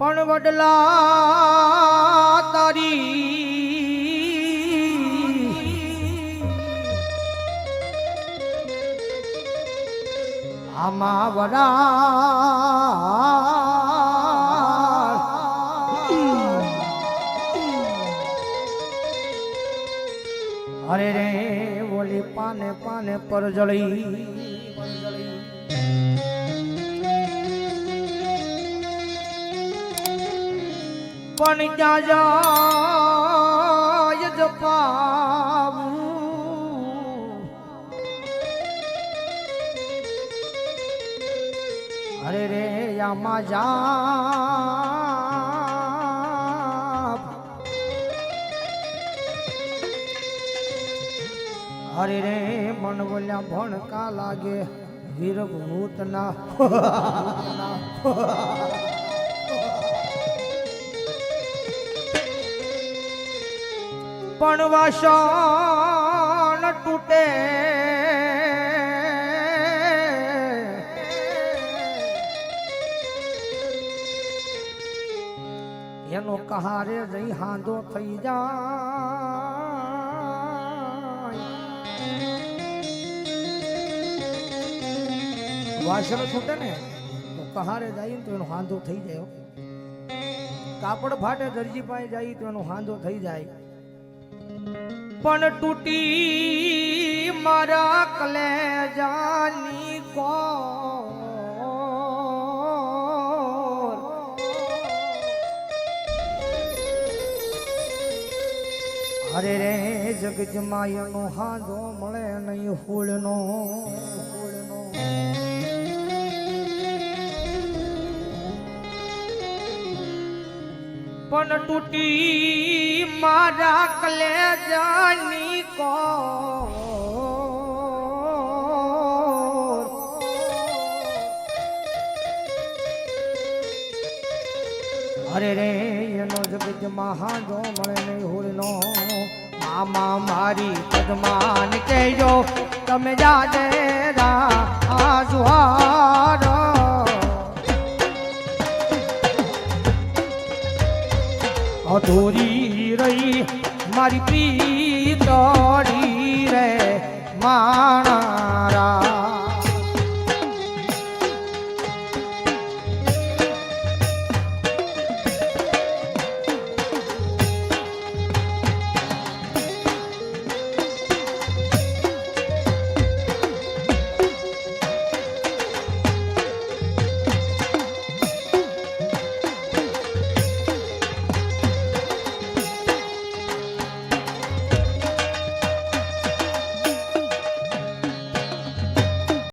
પણ વડલા તારી આમાં વડા અરે રે ઓલી પાને પાને પર જળી. પણ ક્યાં જાય જપાવું અરે રે, આમાં જા અરે રે, મન બોલ્યા, ભણકા લાગે વીર ભૂતના પણ વાસણ તૂટે. એનો કહારે રહી હાંધો થઈ જાય. વાસણ છૂટે ને, તો કહારે જાય તો એનો હાંધો થઈ જાય કાપડ ફાટે દરજી પાસે જાય તો એનો હાંધો થઈ જાય. પણ તૂટી મારા કલેજાની કો અરે રે જગજમાયનો હાજો મળે નહીં હોળનો. ફૂલનો પણ તૂટી મારા કલેજાની કો અરે રે, એનો જગતમાં હાંધો મળે નહીં હોલનો. મામા મારી પદમાન કહેજો, તમે જાજે રા આ જુહાર અધૂરી રહી મારી પ્રીતડી રે માણારા